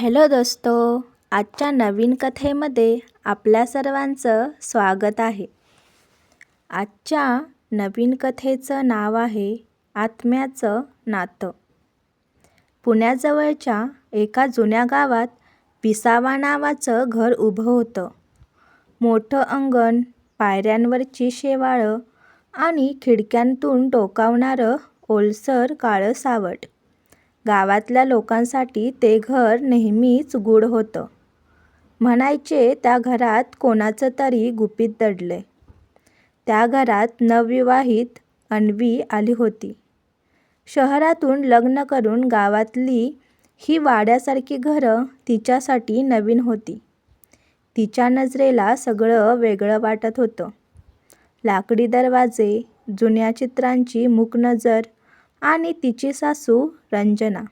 Hello दोस्तो आजच्या नवीन कथेमध्ये आपल्या सर्वांचं स्वागत आहे. आजच्या नवीन कथेचं नाव आहे आत्म्याचं नातं. पुण्याजवळच्या एका जुन्या गावात विसावा नावाचं घर उभं होतं. मोठं अंगण पायऱ्यांवरची शेवाळं आणि खिडक्यांतून टोकावणारं ओलसर काळं सावट. गावातल्या लोकांसाठी ते घर नेहमीच गूढ होतं. म्हणायचे त्या घरात कोणाचं तरी गुपित दडले त्या घरात नवविवाहित अन्वी आली होती. शहरातून लग्न करून गावातली ही वाड्यासारखी घरं तिच्यासाठी नवीन होती. तिच्या नजरेला सगळं वेगळं वाटत होतं. लाकडी दरवाजे, जुन्या चित्रांची मूक नजर आणि तिची सासू रंजना.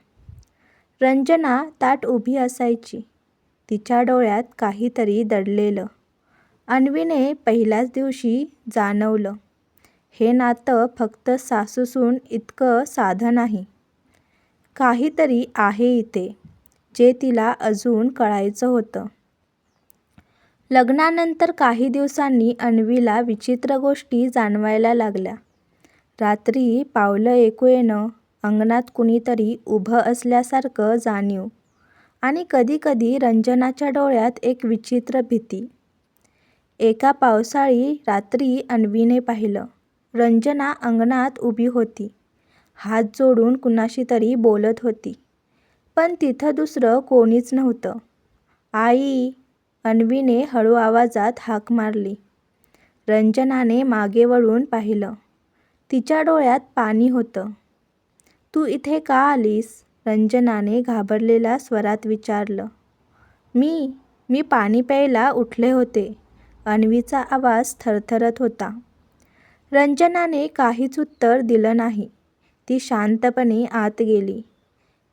रंजना ताट उभी असायची. तिच्या डोळ्यात काहीतरी दडलेलं. अन्वीने पहिल्याच दिवशी जाणवलं, हे नातं फक्त सासूसून इतकं साधं नाही. काहीतरी आहे इथे, जे तिला अजून कळायचं होतं. लग्नानंतर काही दिवसांनी अन्वीला विचित्र गोष्टी जाणवायला लागल्या. रात्री पावलं ऐकू येणं, अंगणात कुणीतरी उभं असल्यासारखं जाणीव आणि कधीकधी रंजनाच्या डोळ्यात एक विचित्र भीती. एका पावसाळी रात्री अन्वीने पाहिलं, रंजना अंगणात उभी होती. हात जोडून कुणाशी तरी बोलत होती. पण तिथं दुसरं कोणीच नव्हतं. आई! अन्वीने हळू आवाजात हाक मारली. रंजनाने मागे वळून पाहिलं. तिच्या डोळ्यात पाणी होतं. तू इथे का आलीस? रंजनाने घाबरलेल्या स्वरात विचारलं. मी, मी पाणी प्यायला उठले होते. अन्वीचा आवाज थरथरत होता. रंजनाने काहीच उत्तर दिलं नाही. ती शांतपणे आत गेली.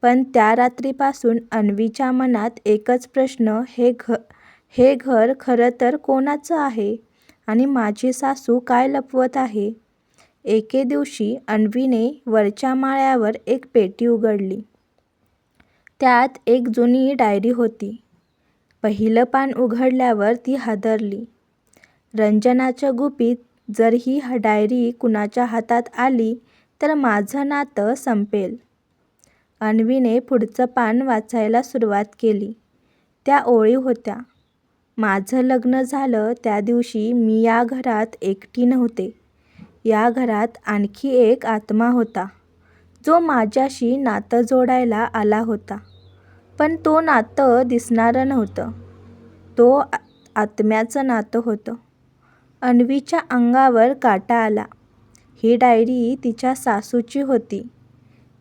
पण त्या रात्रीपासून अन्वीच्या मनात एकच प्रश्न हे घर खरं तर कोणाचं आहे आणि माझी सासू काय लपवत आहे? एके दिवशी अन्वीने वरच्या माळ्यावर एक पेटी उघडली. त्यात एक जुनी डायरी होती. पहिलं पान उघडल्यावर ती हादरली. रंजनाच्या गुपित जर ही डायरी कुणाच्या हातात आली तर माझं नातं संपेल. अन्वीने पुढचं पान वाचायला सुरुवात केली. त्या ओळी होत्या. माझं लग्न झालं त्या दिवशी मी या घरात एकटी नव्हते. या घरात आणखी एक आत्मा होता, जो माझ्याशी नातं जोडायला आला होता. पण तो नातं दिसणारं नव्हतं. तो आत्म्याचं नातं होतं. अन्वीच्या अंगावर काटा आला. ही डायरी तिच्या सासूची होती.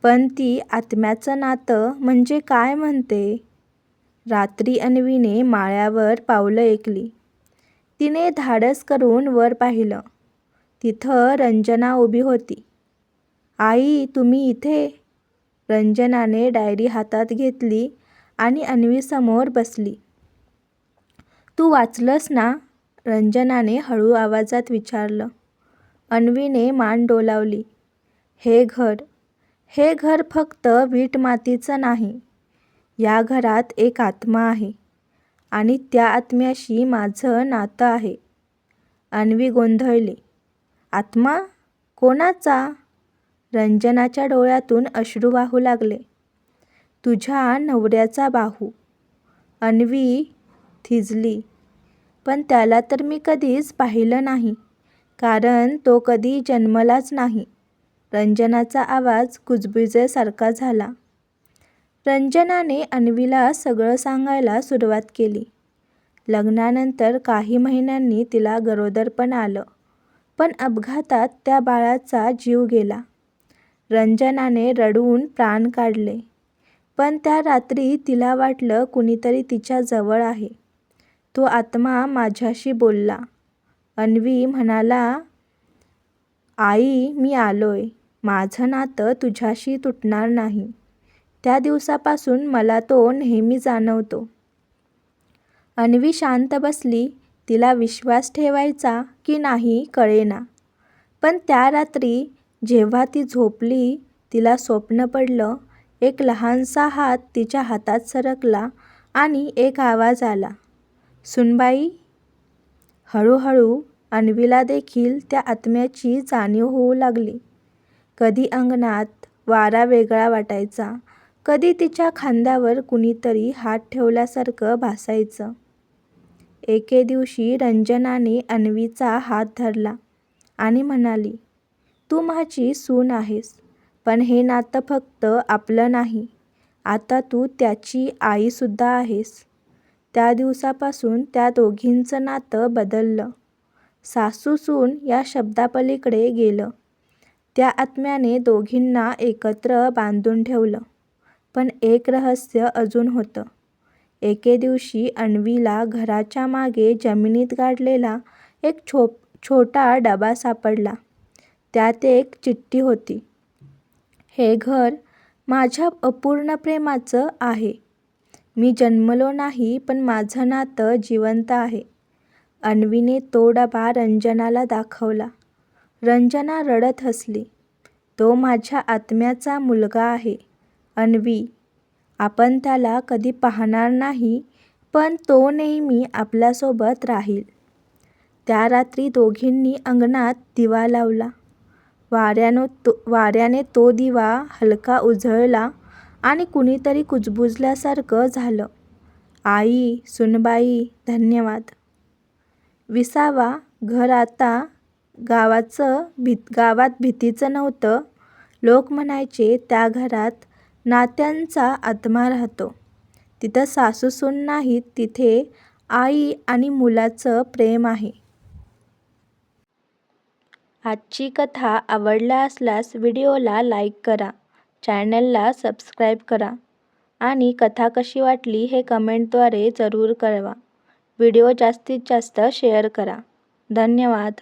पण ती आत्म्याचं नातं म्हणजे काय म्हणते? रात्री अन्वीने माळ्यावर पावलं ऐकली. तिने धाडस करून वर पाहिलं. तिथं रंजना उभी होती. आई तुम्ही इथे? रंजनाने डायरी हातात घेतली आणि अन्वीसमोर बसली. तू वाचलंस ना? रंजनाने हळू आवाजात विचारलं. अन्वीने मान डोलावली. हे घर, हे घर फक्त वीट-मातीचं नाही. या घरात एक आत्मा आहे आणि त्या आत्म्याशी माझं नातं आहे. अन्वी गोंधळली. आत्मा? कोणाचा? रंजनाच्या डोळ्यातून अश्रू वाहू लागले. तुझ्या नवऱ्याचा बाहू. अन्वी थिजली. पण त्याला तर मी कधीच पाहिलं नाही, कारण तो कधी जन्मलाच नाही. रंजनाचा आवाज कुजबुजेसारखा झाला. रंजनाने अन्वीला सगळं सांगायला सुरुवात केली. लग्नानंतर काही महिन्यांनी तिला गरोदरपण आलं. पण अपघातात त्या बाळाचा जीव गेला. रंजनाने रडून प्राण काढले. पण त्या रात्री तिला वाटलं कुणीतरी तिच्या जवळ आहे. तो आत्मा माझ्याशी बोलला. अन्वी म्हणाला, आई मी आलोय. माझं नातं तुझ्याशी तुटणार नाही. त्या दिवसापासून मला तो नेहमी जाणवतो. अन्वी शांत बसली. तिला विश्वास ठेवायचा की नाही कळेना. पण त्या रात्री जेव्हा ती झोपली तिला स्वप्न पडलं. एक लहानसा हात तिच्या हातात सरकला आणि एक आवाज आला सुनबाई हळूहळू अन्वीला देखील त्या आत्म्याची जाणीव होऊ लागली कधी अंगणात वारा वेगळा वाटायचा कधी तिच्या खांद्यावर कुणीतरी हात ठेवल्यासारखं भासायचं एके दिवशी रंजनाने अन्वीचा हात धरला आणि म्हणाली तू माझी सून आहेस पण हे नातं फक्त आपलं नाही. आता तू त्याची आईसुद्धा आहेस. त्या दिवसापासून त्या दोघींचं नातं बदललं. सासू सून या शब्दापलीकडे गेलं. त्या आत्म्याने दोघींना एकत्र बांधून ठेवलं. पण एक रहस्य अजून होतं. एके दिवशी अन्वीला घराच्या मागे जमिनीत गाडलेला एक छो छोटा डबा सापडला. त्यात एक चिठ्ठी होती. हे घर माझ्या अपूर्ण प्रेमाचं आहे. मी जन्मलो नाही पण माझं नातं जिवंत आहे. अन्वीने तो डबा रंजनाला दाखवला. रंजना रडत हसली. तो माझ्या आत्म्याचा मुलगा आहे. अन्वी आपण त्याला कधी पाहणार नाही पण तो नेहमी आपल्यासोबत राहील. त्या रात्री दोघींनी अंगणात दिवा लावला. वाऱ्यानं तो वाऱ्याने तो दिवा हलका उजळला आणि कुणीतरी कुजबुजल्यासारखं झालं. आई सुनबाई धन्यवाद. विसावा घर आता गावाचं भीत गावात भीतीचं नव्हतं. लोक म्हणायचे त्या घरात नात्यांचा आत्मा राहतो. तिथं सासूसून नाहीत तिथे आई आणि मुलाचं प्रेम आहे. आजची कथा आवडला असल्यास व्हिडिओला लाईक करा चॅनलला सबस्क्राईब करा आणि कथा कशी वाटली हे कमेंटद्वारे जरूर कळवा. व्हिडिओ जास्तीत जास्त शेअर करा. धन्यवाद.